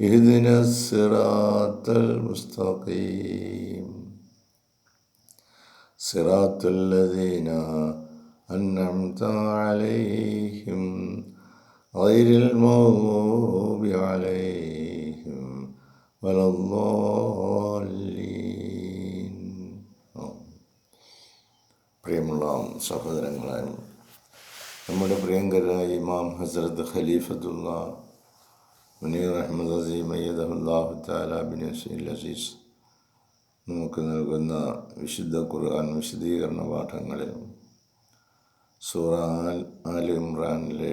ഇഹ്ദിന സിറാത്തൽ മുസ്തഖീം. സിറാത്തുല്ലദീന അൻഅംത അലൈഹിം ഗൈരിൽ മൗബി അലൈഹിം വലല്ലാലീൻ പ്രിയമുള്ള സഹോദരങ്ങളാണ് നമ്മുടെ പ്രിയങ്കരായ ഇമാം ഹസ്രത് ഖലീഫത്തുള്ള മുനീർ അഹമ്മദ് അസീം അയ്യദഹുല്ലാഹു താല ബിൻ അസീസ് നമുക്ക് നൽകുന്ന വിശുദ്ധ ഖുർആൻ വിശദീകരണ പാഠങ്ങളിൽ സൂറ ആൽ ആൽ ഇമ്രാനിലെ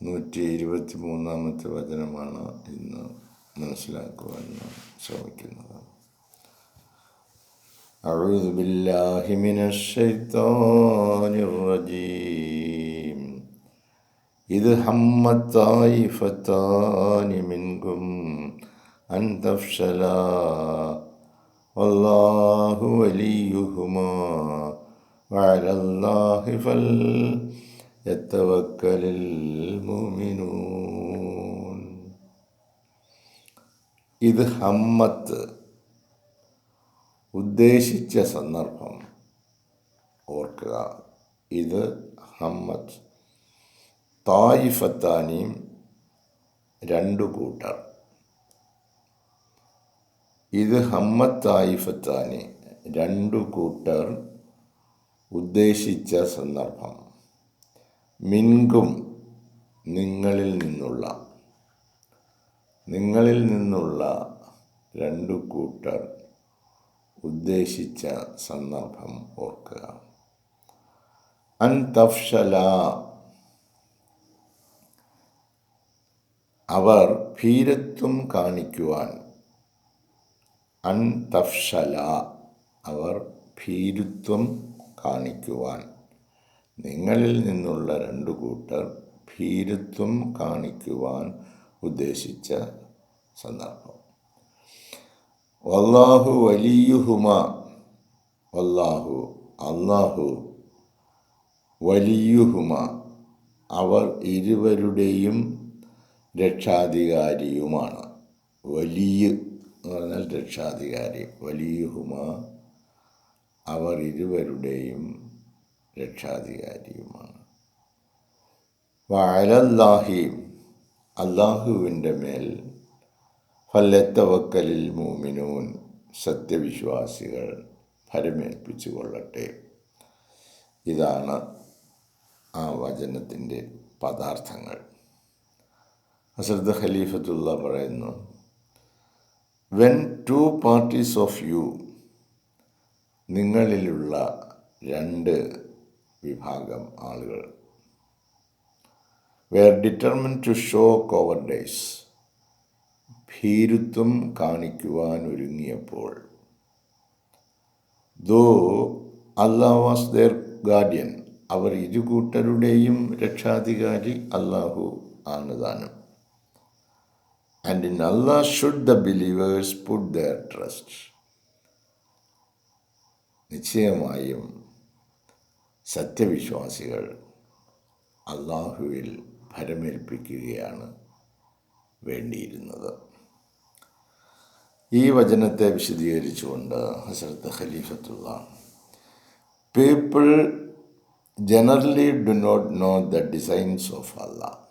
നൂറ്റി ഇരുപത്തി മൂന്നാമത്തെ വചനമാണ് ഇന്ന് മനസ്സിലാക്കുവാൻ ശ്രമിക്കുന്നത് أعوذ بالله من الشيطان الرجيم إذ همت طائفتان منكم أن تفشلا والله وليهما وعلى الله فليتوكل المؤمنون ഇത് ഹമ്മത്ത് ഉദ്ദേശിച്ച സന്ദർഭം ഓർക്കുക ഇത് ഹമ്മത്ത് തായിഫത്താനിയും രണ്ടു കൂട്ടർ. ഇത് ഹമ്മത്തായിഫത്താനി രണ്ടു കൂട്ടർ ഉദ്ദേശിച്ച സന്ദർഭം. മിൻകും നിങ്ങളിൽ നിന്നുള്ള. നിങ്ങളിൽ നിന്നുള്ള രണ്ടു കൂട്ടർ ഉദ്ദേശിച്ച സന്ദർഭം ഓർക്കുക. അൻ തഫ്ഷല അവർ ഭീരത്വം കാണിക്കുവാൻ. അൻ തഫ്ഷല അവർ ഭീരുത്വം കാണിക്കുവാൻ. നിങ്ങളിൽ നിന്നുള്ള രണ്ടു കൂട്ടർ ഭീരുത്വം കാണിക്കുവാൻ ഉദ്ദേശിച്ച സന്ദർഭം. വല്ലാഹു വലിയുഹുമ. വല്ലാഹു അള്ളാഹു വലിയുഹുമ. അവർ ഇരുവരുടെയും രക്ഷാധികാരിയുമാണ്. വലിയ എന്ന് പറഞ്ഞാൽ രക്ഷാധികാരി. വലിയുഹുമ അവർ ഇരുവരുടെയും രക്ഷാധികാരിയുമാണ്. വയലല്ലാഹി അള്ളാഹുവിന്റെ മേൽ ഫല്ലത്തവക്കലിൽ മൂമിനൂൻ സത്യവിശ്വാസികൾ ഫലമേൽപ്പിച്ചു കൊള്ളട്ടെ ഇതാണ് ആ വചനത്തിന്റെ പദാർത്ഥങ്ങൾ. ഹസരത്ത് ഖലീഫത്തുള്ള പറയുന്നു when two parties of you നിങ്ങളിലുള്ള രണ്ട് വിഭാഗം ആളുകൾ were determined to show cowardice ഭീരുത്വം കാണിക്കുവാൻ ഒരുങ്ങിയപ്പോൾ though Allah was their guardian അവർ ഇരുകൂട്ടരുടെയും രക്ഷാധികാരി അല്ലാഹു ആണ് താനും. And in Allah should the believers put their trust നിശ്ചയമായും സത്യവിശ്വാസികൾ അള്ളാഹുവിൽ ഭരമേൽപ്പിക്കുകയാണ് വേണ്ടിയിരുന്നത്. ഈ വചനത്തെ വിശദീകരിച്ചുകൊണ്ട് Hazrat Khalifatullah people generally do not know the designs of Allah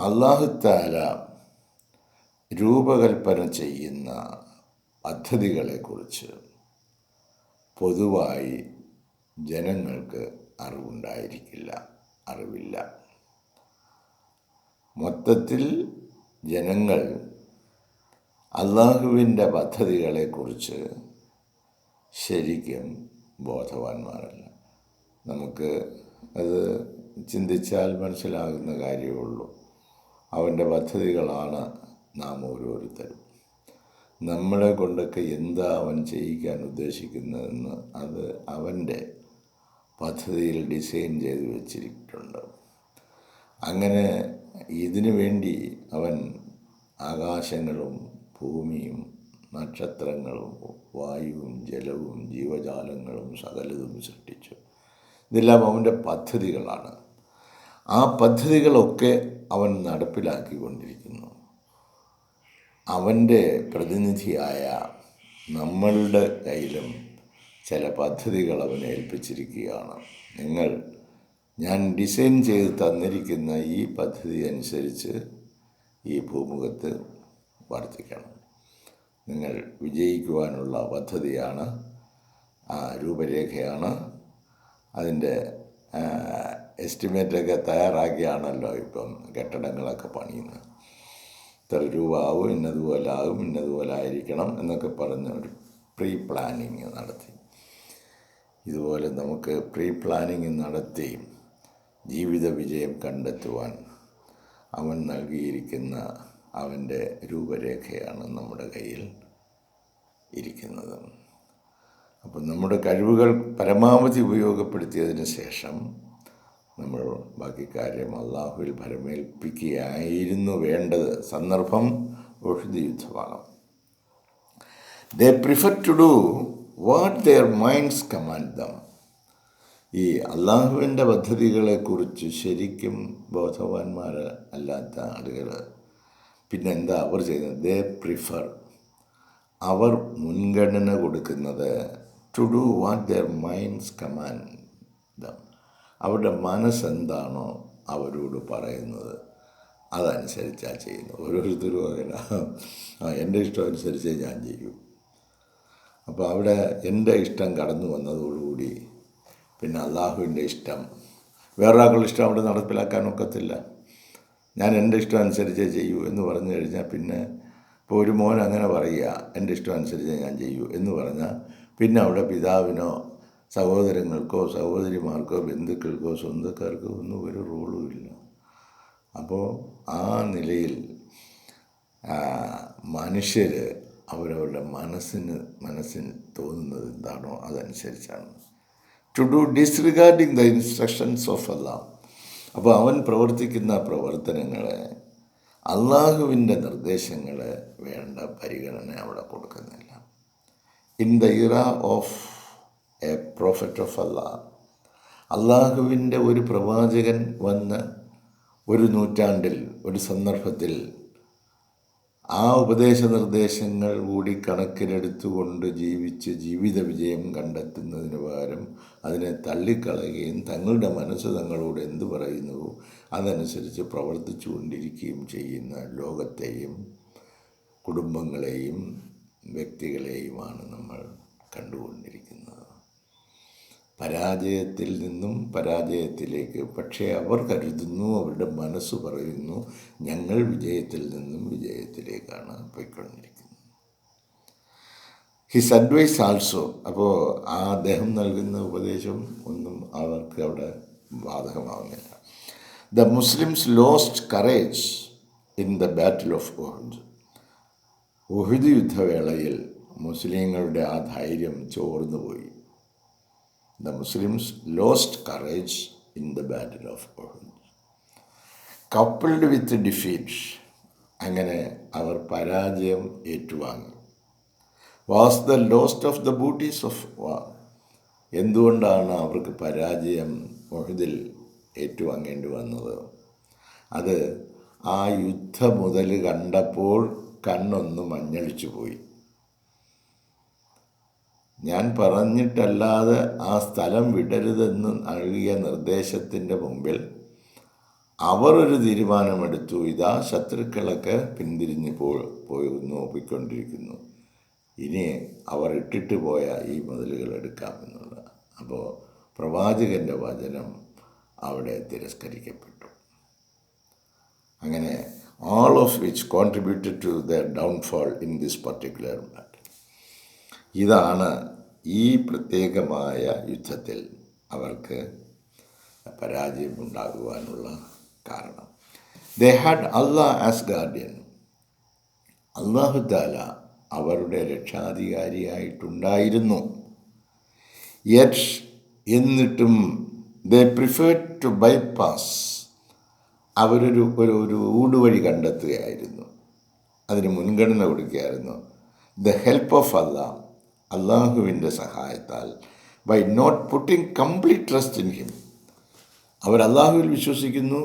അള്ളാഹു താല രൂപകൽപ്പന ചെയ്യുന്ന പദ്ധതികളെക്കുറിച്ച് പൊതുവായി ജനങ്ങൾക്ക് അറിവുണ്ടായിരിക്കില്ല അറിവില്ല. മൊത്തത്തിൽ ജനങ്ങൾ അള്ളാഹുവിന്റെ പദ്ധതികളെക്കുറിച്ച് ശരിക്കും ബോധവാന്മാരല്ല. നമുക്ക് അത് ചിന്തിച്ചാൽ മനസ്സിലാകുന്ന കാര്യമുള്ളൂ അവന്റെ പദ്ധതികളാണ് നാം ഓരോരുത്തരും. നമ്മളെ കൊണ്ടൊക്കെ എന്താ അവൻ ചെയ്യിക്കാൻ ഉദ്ദേശിക്കുന്നതെന്ന് അത് അവന്റെ പദ്ധതിയിൽ ഡിസൈൻ ചെയ്ത് വെച്ചിട്ടുണ്ട്. അങ്ങനെ ഇതിനു വേണ്ടി അവൻ ആകാശങ്ങളും ഭൂമിയും നക്ഷത്രങ്ങളും വായുവും ജലവും ജീവജാലങ്ങളും സകലതും സൃഷ്ടിച്ചു. ഇതെല്ലാം അവന്റെ പദ്ധതികളാണ്. ആ പദ്ധതികളൊക്കെ അവൻ നടപ്പിലാക്കിക്കൊണ്ടിരിക്കുന്നു. അവന്റെ പ്രതിനിധിയായ നമ്മളുടെ കയ്യിലും ചില പദ്ധതികൾ അവൻ ഏൽപ്പിച്ചിരിക്കുകയാണ്. നിങ്ങൾ ഞാൻ ഡിസൈൻ ചെയ്ത് തന്നിരിക്കുന്ന ഈ പദ്ധതി അനുസരിച്ച് ഈ ഭൂമുഖത്ത് വർദ്ധിക്കണം നിങ്ങൾ വിജയിക്കുവാനുള്ള പദ്ധതിയാണ് ആ രൂപരേഖയാണ് അതിന്റെ എസ്റ്റിമേറ്റൊക്കെ തയ്യാറാക്കിയാണല്ലോ ഇപ്പം കെട്ടിടങ്ങളൊക്കെ പണിയുന്നത്. ഇത്ര രൂപ ആവും ഇന്നതുപോലെ ആകും ഇന്നതുപോലെ ആയിരിക്കണം എന്നൊക്കെ പറഞ്ഞ് ഒരു പ്രീ പ്ലാനിങ് നടത്തി. ഇതുപോലെ നമുക്ക് പ്രീ പ്ലാനിങ് നടത്തി ജീവിത വിജയം കണ്ടെത്തുവാൻ അവൻ നൽകിയിരിക്കുന്ന അവന്റെ രൂപരേഖയാണ് നമ്മുടെ കയ്യിൽ ഇരിക്കുന്നത്. അപ്പം നമ്മുടെ കഴിവുകൾ പരമാവധി ഉപയോഗപ്പെടുത്തിയതിന് ശേഷം നമ്മൾ ബാക്കി കാര്യം അള്ളാഹുവിൽ ഭരമേൽപ്പിക്കുകയായിരുന്നു വേണ്ടത്. സന്ദർഭം ഓഷധി യുദ്ധമാണ് they prefer to do what their minds command them ഈ അള്ളാഹുവിന്റെ പദ്ധതികളെക്കുറിച്ച് ശരിക്കും ബോധവാന്മാർ അല്ലാത്ത ആളുകൾ. പിന്നെന്താ അവർ ചെയ്യുന്നത്? ദേ പ്രിഫർ അവർ മുൻഗണന കൊടുക്കുന്നത് to do what their minds command them അവരുടെ മനസ്സെന്താണോ അവരോട് പറയുന്നത് അതനുസരിച്ചാണ് ചെയ്യുന്നത്. ഓരോരുത്തരും അങ്ങനെ ആ എന്റെ ഇഷ്ടം അനുസരിച്ചേ ഞാൻ ചെയ്യൂ. അപ്പോൾ അവിടെ എന്റെ ഇഷ്ടം കടന്നു വന്നതോടുകൂടി പിന്നെ അള്ളാഹുവിന്റെ ഇഷ്ടം. വേറൊരാളുടെ ഇഷ്ടം അവിടെ നടപ്പിലാക്കാൻ ഒക്കത്തില്ല. ഞാൻ എന്റെ ഇഷ്ടം അനുസരിച്ചേ ചെയ്യൂ എന്ന് പറഞ്ഞു കഴിഞ്ഞാൽ പിന്നെ ഇപ്പോൾ ഒരു മോൻ അങ്ങനെ പറയുക എന്റെ ഇഷ്ടം അനുസരിച്ചേ ഞാൻ ചെയ്യൂ എന്ന് പറഞ്ഞാൽ പിന്നെ അവിടെ പിതാവിനോ സഹോദരങ്ങൾക്കോ സഹോദരിമാർക്കോ ബന്ധുക്കൾക്കോ സ്വന്തക്കാർക്കോ ഒന്നും ഒരു റോളും ഇല്ല. അപ്പോൾ ആ നിലയിൽ മനുഷ്യർ അവരവരുടെ മനസ്സിന് മനസ്സിന് തോന്നുന്നത് എന്താണോ അതനുസരിച്ചാണ്. To do disregarding the instructions of Allah അപ്പോൾ അവൻ പ്രവർത്തിക്കുന്ന പ്രവർത്തനങ്ങളെ അള്ളാഹുവിന്റെ നിർദ്ദേശങ്ങളെ വേണ്ട പരിഗണന അവിടെ കൊടുക്കുന്നില്ല. In the era of a prophet of Allah അള്ളാഹുവിന്റെ ഒരു പ്രവാചകൻ വന്ന് ഒരു നൂറ്റാണ്ടിൽ ഒരു സന്ദർഭത്തിൽ ആ ഉപദേശ നിർദ്ദേശങ്ങൾ കൂടി കണക്കിലെടുത്തുകൊണ്ട് ജീവിച്ച് ജീവിത വിജയം കണ്ടെത്തുന്നതിന് പകരം അതിനെ തള്ളിക്കളയുകയും തങ്ങളുടെ മനസ്സ് തങ്ങളോട് എന്തു പറയുന്നുവോ അതനുസരിച്ച് പ്രവർത്തിച്ചു കൊണ്ടിരിക്കുകയും ചെയ്യുന്ന ലോകത്തെയും കുടുംബങ്ങളെയും വ്യക്തികളെയുമാണ് നമ്മൾ കണ്ടുകൊണ്ടിരിക്കുന്നത്. പരാജയത്തിൽ നിന്നും പരാജയത്തിലേക്ക്. പക്ഷേ അവർ കരുതുന്നു അവരുടെ മനസ്സ് പറയുന്നു ഞങ്ങൾ വിജയത്തിൽ നിന്നും വിജയത്തിലേക്കാണ് പോയിക്കൊണ്ടിരിക്കുന്നത്. ഹിസ് അഡ്വൈസ് ആൾസോ അപ്പോൾ ആ അദ്ദേഹം നൽകുന്ന ഉപദേശം ഒന്നും അവർക്ക് അവിടെ ബാധകമാവുന്നില്ല. The Muslims lost courage in the battle of Uhud Uhud യുദ്ധവേളയിൽ മുസ്ലിങ്ങളുടെ ആ ധൈര്യം ചോർന്നുപോയി. The Muslims lost courage in the battle of coupled with defeat അങ്ങനെ അവർ പരാജയം ഏറ്റുവാങ്ങി. Was the lost of the booties of war എന്തുകൊണ്ടാണ് അവർക്ക് പരാജയം മൊഹിദിൽ ഏറ്റുവാങ്ങേണ്ടി വന്നത്? അത് ആ യുദ്ധ മുതൽ കണ്ടപ്പോൾ കണ്ണൊന്ന് മഞ്ഞളിച്ചു പോയി. ഞാൻ പറഞ്ഞിട്ടല്ലാതെ ആ സ്ഥലം വിടരുതെന്ന് നൽകിയ നിർദ്ദേശത്തിന്റെ മുമ്പിൽ അവർ ഒരു തീരുമാനമെടുത്തു. ഇതാ ശത്രുക്കളൊക്കെ പിന്തിരിഞ്ഞ് പോ പോയിരുന്നു പോയിക്കൊണ്ടിരിക്കുന്നു ഇനി അവർ ഇട്ടിട്ട് പോയ ഈ മുതലുകൾ എടുക്കാമെന്നുള്ള അപ്പോൾ പ്രവാചകന്റെ വചനം അവിടെ തിരസ്കരിക്കപ്പെട്ടു. അങ്ങനെ all of which contributed to their downfall in this particular. ഇതാണ് ഈ പ്രത്യേകമായ യുദ്ധത്തിൽ അവർക്ക് പരാജയമുണ്ടാകുവാനുള്ള കാരണം. They had Allah as guardian അള്ളാഹുദാല അവരുടെ രക്ഷാധികാരിയായിട്ടുണ്ടായിരുന്നു. യെറ്റ് എന്നിട്ടും ദേ പ്രിഫേർഡ് ടു ബൈപ്പാസ് അവരൊരു ഒരു ഒരു ഊടുവഴി കണ്ടെത്തുകയായിരുന്നു. അതിന് മുൻഗണന കൊടുക്കുകയായിരുന്നു. ദ ഹെൽപ്പ് ഓഫ് അള്ളാഹ് അള്ളാഹുവിന്റെ സഹായത്താൽ by not putting complete trust in him അവർ അള്ളാഹുവിൽ വിശ്വസിക്കുന്നു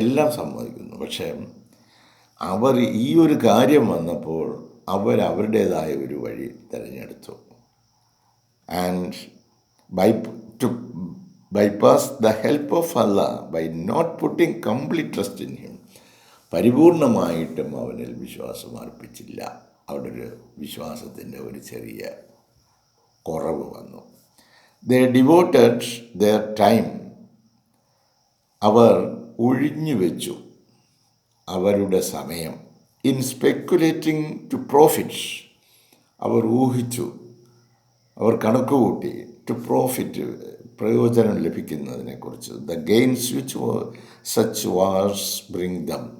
എല്ലാം സമ്മതിക്കുന്നു. പക്ഷേ അവർ ഈ ഒരു കാര്യം വന്നപ്പോൾ അവർ അവരുടേതായ ഒരു വഴി തിരഞ്ഞെടുത്തു. And by to bypass the help of Allah by not putting complete trust in him പരിപൂർണമായിട്ടും അവനിൽ വിശ്വാസം അർപ്പിച്ചില്ല. അവിടെ ഒരു വിശ്വാസത്തിന്റെ ഒരു ചെറിയ കുറവ് വന്നു. ദ ഡിവോട്ടഡ് ദർ ടൈം അവർ ഒഴിഞ്ഞു വെച്ചു അവരുടെ സമയം. ഇൻ സ്പെക്കുലേറ്റിംഗ് ടു പ്രോഫിറ്റ്സ് അവർ ഊഹിച്ചു അവർ കണക്ക് കൂട്ടി ടു പ്രോഫിറ്റ് പ്രയോജനം ലഭിക്കുന്നതിനെക്കുറിച്ച്. The gains which such wars bring them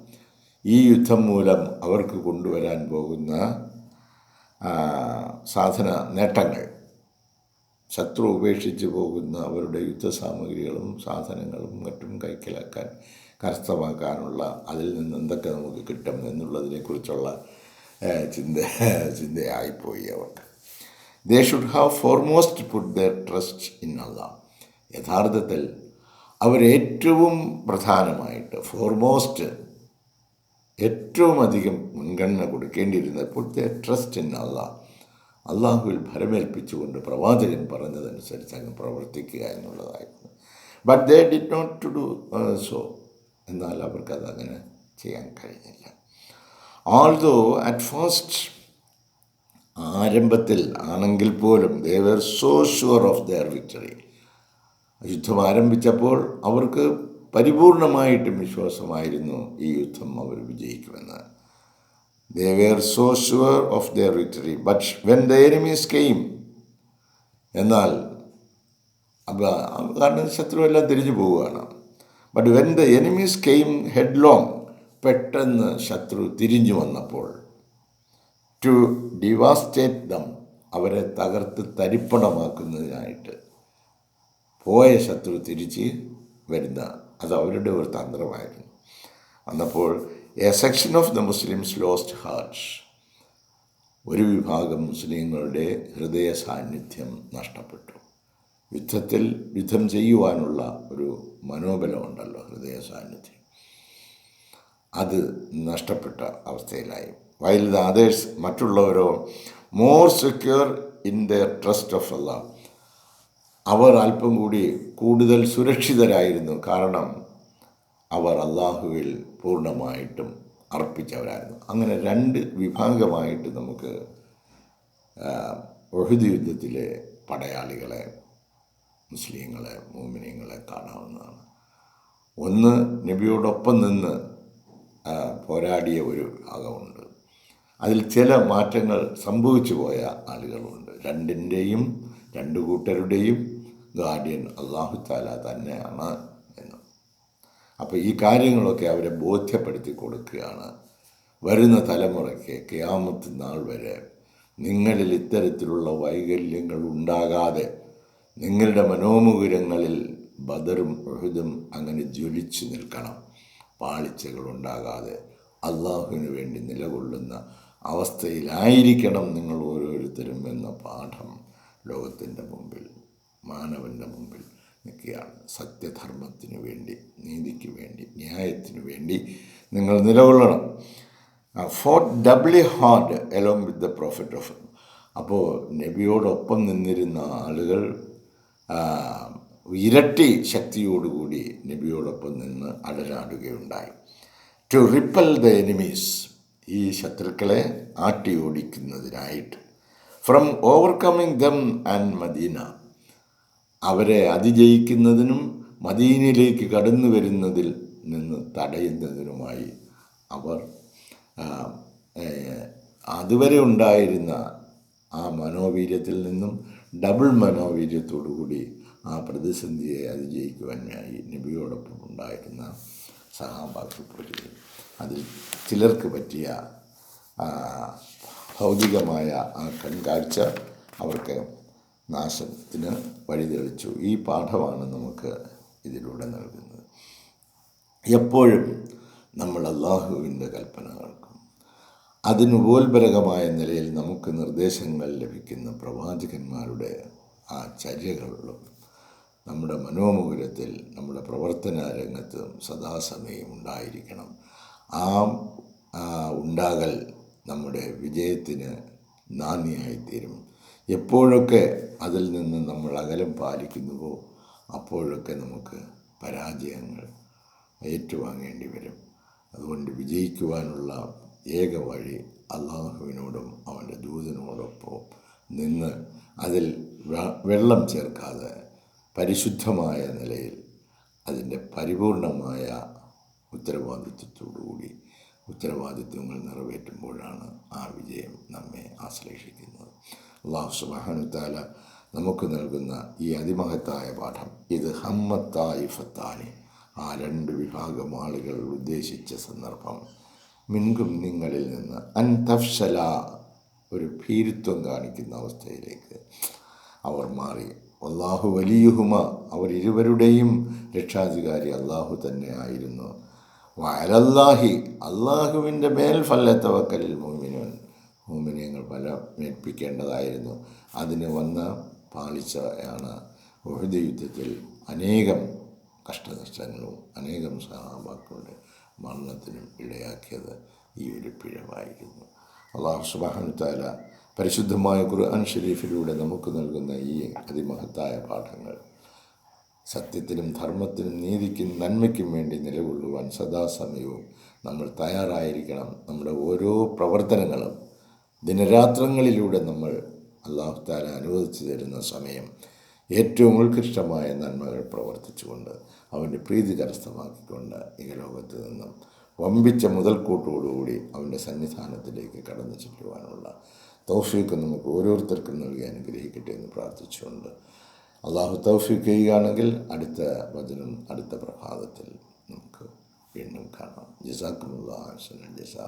ഈ യുദ്ധം മൂലം അവർക്ക് കൊണ്ടുവരാൻ പോകുന്ന സാധന നേട്ടങ്ങൾ. ശത്രു ഉപേക്ഷിച്ച് പോകുന്ന അവരുടെ യുദ്ധസാമഗ്രികളും സാധനങ്ങളും മറ്റും കൈക്കലാക്കാൻ കരസ്ഥമാക്കാനുള്ള അതിൽ നിന്ന് എന്തൊക്കെ നമുക്ക് കിട്ടും എന്നുള്ളതിനെക്കുറിച്ചുള്ള ചിന്ത ചിന്തയായിപ്പോയി അവർക്ക്. They should have foremost put their trust in Allah യഥാർത്ഥത്തിൽ അവരേറ്റവും പ്രധാനമായിട്ട് ഫോർമോസ്റ്റ് ഏറ്റവും അധികം മുൻഗണന കൊടുക്കേണ്ടിയിരുന്നപ്പോൾ ട്രസ്റ്റ് ഇൻ അള്ളാഹ്. അള്ളാഹുവിൽ ഭരമേൽപ്പിച്ചുകൊണ്ട് പ്രവാചകൻ പറഞ്ഞതനുസരിച്ച് അങ്ങ് പ്രവർത്തിക്കുക എന്നുള്ളതായിരുന്നു. But they did not to do so എന്നാൽ അവർക്കത് അങ്ങനെ ചെയ്യാൻ കഴിഞ്ഞില്ല. ആൾദോ അറ്റ് ഫസ്റ്റ് ആരംഭത്തിൽ ആണെങ്കിൽ പോലും they were so sure of their victory യുദ്ധം ആരംഭിച്ചപ്പോൾ അവർക്ക് പരിപൂർണമായിട്ടും വിശ്വാസമായിരുന്നു ഈ യുദ്ധം അവർ വിജയിക്കുമെന്ന്. They were so sure of their victory but when the enemies came എന്നാൽ അപ്പോൾ കാരണം ശത്രു എല്ലാം തിരിഞ്ഞു പോവുകയാണ്. But when the enemies came headlong പെട്ടെന്ന് ശത്രു തിരിഞ്ഞു വന്നപ്പോൾ ടു ഡിവാസ്റ്റേറ്റ് ദം അവരെ തകർത്ത് തരിപ്പണമാക്കുന്നതിനായിട്ട് പോയ ശത്രു തിരിച്ച് വരുന്ന അത് അവരുടെ ഒരു തന്ത്രമായിരുന്നു. അന്നപ്പോൾ a section of the Muslims lost hearts ഒരു വിഭാഗം മുസ്ലിങ്ങളുടെ ഹൃദയ സാന്നിധ്യം നഷ്ടപ്പെട്ടു. യുദ്ധത്തിൽ യുദ്ധം ചെയ്യുവാനുള്ള ഒരു മനോബലമുണ്ടല്ലോ ഹൃദയ സാന്നിധ്യം. അത് നഷ്ടപ്പെട്ട അവസ്ഥയിലായി. While the others മറ്റുള്ളവരോ more secure in the trust of Allah അവർ അല്പം കൂടി കൂടുതൽ സുരക്ഷിതരായിരുന്നു. കാരണം അവർ അള്ളാഹുവിൽ പൂർണമായിട്ടും അർപ്പിച്ചവരായിരുന്നു. അങ്ങനെ രണ്ട് വിഭാഗമായിട്ട് നമുക്ക് ഒഹുദ് യുദ്ധത്തിലെ പടയാളികളെ മുസ്ലിങ്ങളെ മോമിനിയങ്ങളെ കാണാവുന്നതാണ്. ഒന്ന് നബിയോടൊപ്പം നിന്ന് പോരാടിയ ഒരു ഭാഗമുണ്ട്. അതിൽ ചില മാറ്റങ്ങൾ സംഭവിച്ചു പോയ ആളുകളുണ്ട്. രണ്ടിന്റെയും രണ്ട് കൂട്ടരുടെയും ഗാർഡിയൻ അള്ളാഹു താല തന്നെയാണ് എന്ന്. അപ്പോൾ ഈ കാര്യങ്ങളൊക്കെ അവരെ ബോധ്യപ്പെടുത്തി കൊടുക്കുകയാണ്. വരുന്ന തലമുറയ്ക്ക് ക്യാമത്ത് നാൾ വരെ നിങ്ങളിൽ ഇത്തരത്തിലുള്ള വൈകല്യങ്ങൾ ഉണ്ടാകാതെ നിങ്ങളുടെ മനോമുകുരങ്ങളിൽ ബദറും ഉഹുദും അങ്ങനെ ജ്വലിച്ചു നിൽക്കണം. പാളിച്ചകൾ ഉണ്ടാകാതെ അള്ളാഹുവിന് വേണ്ടി നിലകൊള്ളുന്ന അവസ്ഥയിലായിരിക്കണം നിങ്ങൾ ഓരോരുത്തരും എന്ന പാഠം ലോകത്തിന്റെ മുമ്പിൽ. മാനവന്റെ മുമ്പിൽ നിൽക്കുകയാണ്. സത്യധർമ്മത്തിന് വേണ്ടി നീതിക്ക് വേണ്ടി ന്യായത്തിന് വേണ്ടി നിങ്ങൾ നിലകൊള്ളണം. Fought doubly hard along with the prophet of അപ്പോൾ നബിയോടൊപ്പം നിന്നിരുന്ന ആളുകൾ ഇരട്ടി ശക്തിയോടുകൂടി നബിയോടൊപ്പം നിന്ന് അടരാടുകയുണ്ടായി ടു റിപ്പൽ ദ എനിമീസ് ഈ ശത്രുക്കളെ ആട്ടി ഓടിക്കുന്നതിനായിട്ട് from overcoming them and Medina അവരെ അതിജയിക്കുന്നതിനും മദീനയിലേക്ക് കടന്നു വരുന്നതിൽ നിന്ന് തടയുന്നതിനുമായി അവർ അതുവരെ ഉണ്ടായിരുന്ന ആ മനോവീര്യത്തിൽ നിന്നും ഡബിൾ മനോവീര്യത്തോടുകൂടി ആ പ്രതിസന്ധിയെ അതിജയിക്കുവാനായി നബിയോടൊപ്പം ഉണ്ടായിരുന്ന സഹാബാക്കൾ പോരുകയും അതിൽ ചിലർക്ക് പറ്റിയ ഭൗതികമായ ആ കൺകാഴ്ച അവർക്ക് നാശത്തിന് വഴിതെളിച്ചു. ഈ പാഠമാണ് നമുക്ക് ഇതിലൂടെ നൽകുന്നത്. എപ്പോഴും നമ്മൾ അള്ളാഹുവിന്റെ കൽപ്പനകൾക്കും അതിനുപോൽപരകമായ നിലയിൽ നമുക്ക് നിർദ്ദേശങ്ങൾ ലഭിക്കുന്ന പ്രവാചകന്മാരുടെ ആ ചര്യകളിലും നമ്മുടെ മനോമുകുരത്തിൽ നമ്മുടെ പ്രവർത്തന രംഗത്തും സദാസമയം ഉണ്ടായിരിക്കണം. ആ ഉണ്ടാകൽ നമ്മുടെ വിജയത്തിന് നാന്ദിയായിത്തീരും. എപ്പോഴൊക്കെ അതിൽ നിന്ന് നമ്മൾ അകലം പാലിക്കുന്നുവോ അപ്പോഴൊക്കെ നമുക്ക് പരാജയങ്ങൾ ഏറ്റുവാങ്ങേണ്ടി വരും. അതുകൊണ്ട് വിജയിക്കുവാനുള്ള ഏക വഴി അള്ളാഹുവിനോടും അവന്റെ ദൂതനോടൊപ്പം നിന്ന് അതിൽ വെള്ളം ചേർക്കാതെ പരിശുദ്ധമായ നിലയിൽ അതിന്റെ പരിപൂർണമായ ഉത്തരവാദിത്വത്തോടുകൂടി ഉത്തരവാദിത്വങ്ങൾ നിറവേറ്റുമ്പോഴാണ് ആ വിജയം നമ്മെ ആശ്ലേഷിക്കുന്നത്. അള്ളാഹു സുബാനുത്താല നമുക്ക് നൽകുന്ന ഈ അതിമഹത്തായ പാഠം. ഇത് ഹമ്മത്തായി ഫത്താനി ആ രണ്ട് വിഭാഗം ആളുകൾ ഉദ്ദേശിച്ച സന്ദർഭം. മിൻകും നിങ്ങളിൽ നിന്ന് അൻതഫ്ഷല ഒരു ഭീരുത്വം കാണിക്കുന്ന അവസ്ഥയിലേക്ക് അവർ മാറി. അള്ളാഹു വലിയുഹുമ അവർ ഇരുവരുടെയും രക്ഷാധികാരി അള്ളാഹു തന്നെ ആയിരുന്നു. വയലല്ലാഹി അള്ളാഹുവിന്റെ മേൽ ഫല്ലത്തവക്കലിൽ മോമിനോൻ മോമിനിയങ്ങൾ പല മേൽപ്പിക്കേണ്ടതായിരുന്നു. അതിന് വന്ന പാളിച്ചയാണ് ഉഹദ് യുദ്ധത്തിൽ അനേകം കഷ്ടനഷ്ടങ്ങളും അനേകം സഹാബാക്കളുടെ മരണത്തിനും ഇടയാക്കിയത് ഈ ഒരു പിഴവായിരുന്നു. അള്ളാഹു സുബാനു താല പരിശുദ്ധമായ ഖുർആൻ ഷെരീഫിലൂടെ നമുക്ക് നൽകുന്ന ഈ അതിമഹത്തായ പാഠങ്ങൾ സത്യത്തിനും ധർമ്മത്തിനും നീതിക്കും നന്മയ്ക്കും വേണ്ടി നിലകൊള്ളുവാൻ സദാസമയവും നമ്മൾ തയ്യാറായിരിക്കണം. നമ്മുടെ ഓരോ പ്രവർത്തനങ്ങളും ദിനരാത്രങ്ങളിലൂടെ നമ്മൾ അള്ളാഹു താല അനുവദിച്ചു തരുന്ന സമയം ഏറ്റവും ഉത്കൃഷ്ടമായ നന്മകൾ പ്രവർത്തിച്ചുകൊണ്ട് അവന്റെ പ്രീതി കരസ്ഥമാക്കിക്കൊണ്ട് ഈ ലോകത്ത് നിന്നും വമ്പിച്ച മുതൽക്കൂട്ടോടുകൂടി അവന്റെ സന്നിധാനത്തിലേക്ക് കടന്നു ചെല്ലുവാനുള്ള തൗഫീക്ക് നമുക്ക് ഓരോരുത്തർക്കും നൽകി അനുഗ്രഹിക്കട്ടെ എന്ന് പ്രാർത്ഥിച്ചുകൊണ്ട് അള്ളാഹു തൗഫീക്ക് ചെയ്യുകയാണെങ്കിൽ അടുത്ത വചനം അടുത്ത പ്രഭാതത്തിൽ നമുക്ക് വീണ്ടും കാണാം. ജസാക്കുമുള്ള ജസാ.